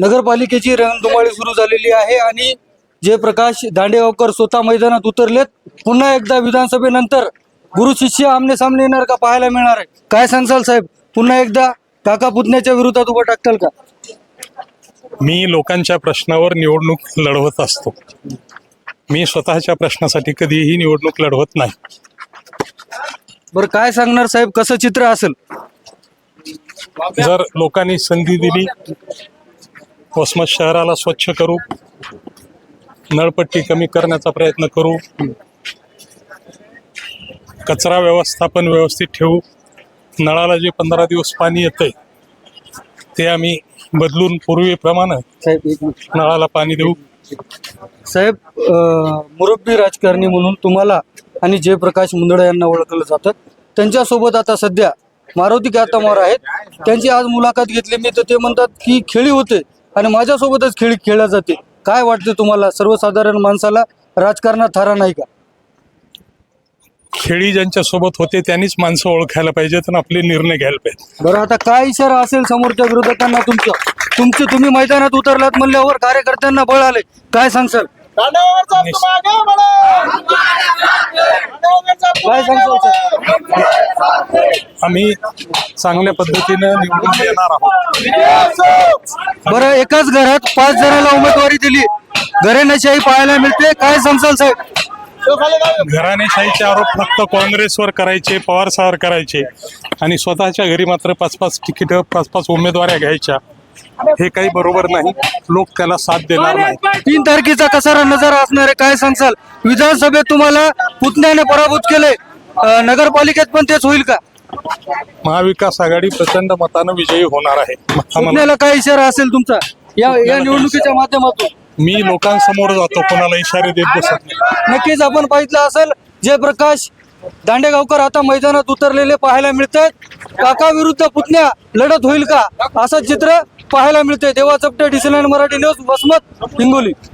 नगरपालिकेची रणधुमाळी सुरू झालेली आहे आणि जयप्रकाश दांडेगावकर स्वतः मैदानात उतरलेत. पुन्हा एकदा विधानसभेनंतर गुरु शिष्य आमने सामने येणार का पाहायला मिळणार आहे. काय सांगसाल साहेब? पुन्हा एकदा काका पुतण्याच्या विरोधात उभं टाकताल का? मी लोकांच्या प्रश्नावर निवडणूक लढवत असतो. मी स्वतःच्या प्रश्नासाठी कधीही निवडणूक लढवत नाही. बरं काय सांगणार साहेब? कसं चित्र असेल? जर लोकांनी संधी दिली वसमत शहराला स्वच्छ करू. नळपट्टी कमी करण्याचा प्रयत्न करू. कचरा व्यवस्थापन व्यवस्थित ठेवू. नळाला जे पंधरा दिवस पाणी येतंय ते आम्ही बदलून पूर्वीप्रमाणे नळाला पाणी देऊ. साहेब मुरब्बी राजकारणी म्हणून तुम्हाला आणि जयप्रकाश मुंदडा यांना ओळखलं जातं. त्यांच्यासोबत आता सध्या मारुती कातामार आहेत. त्यांची आज मुलाखत घेतली मी तर ते म्हणतात की खेळी होते. आणि माझ्यासोबतच खेळी खेळल्या जाते. काय वाटते तुम्हाला? सर्वसाधारण माणसाला राजकारणात थारा नाही का? खेळी ज्यांच्या सोबत होते त्यांनीच माणसं ओळखायला पाहिजेत आणि आपले निर्णय घ्यायला पाहिजेत. बरं आता काय इशारा असेल समोरच्या विरोधकांना तुमचं? तुमचे तुम्ही मैदानात उतरलात म्हणल्यावर कार्यकर्त्यांना बळ आले काय सांगसाल काय सांगसाल आम्ही चांगल्या पद्धतीनं निवडून येणार आहोत. बरं एकाच घरात पाच जणांना उमेदवारी दिली. घराण्याशाही पाहायला मिळते. काय सांगसाल साहेब? घराणेशाहीचे आरोप फक्त काँग्रेसवर करायचे पवार साहेब करायचे. आणि स्वतःच्या घरी मात्र पाच पाच तिकीट पाच पाच उमेदवाऱ्या घ्यायच्या. हे काही बरोबर नाही. लोक त्याला साथ देणार नाही. तीन तारखेचा कसारा नजारा असणार आहे काय सांगसाल विधानसभेत तुम्हाला पुतण्याने पराभूत केले. नगरपालिकेत पण तेच होईल का? महाविकास आघाडी प्रचंड मतानं विजयी होणार आहे. आम्हाला- पुतण्याला काय इशारा असेल तुमचा? या या निवडणुकीच्या माध्यमातून. मी लोकांसमोर जातो कोणाला इशारे देत बसत नाही. नक्कीच आपण पाहिलं असेल जयप्रकाश दांडेगावकर आता मैदानात उतरलेले पाहायला मिळतात काका विरुद्ध पुतण्या लढत होईल का? असं चित्र पाहायला मिळते देवा चपटे डिसिलँड मराठी न्यूज वसमत हिंगोली.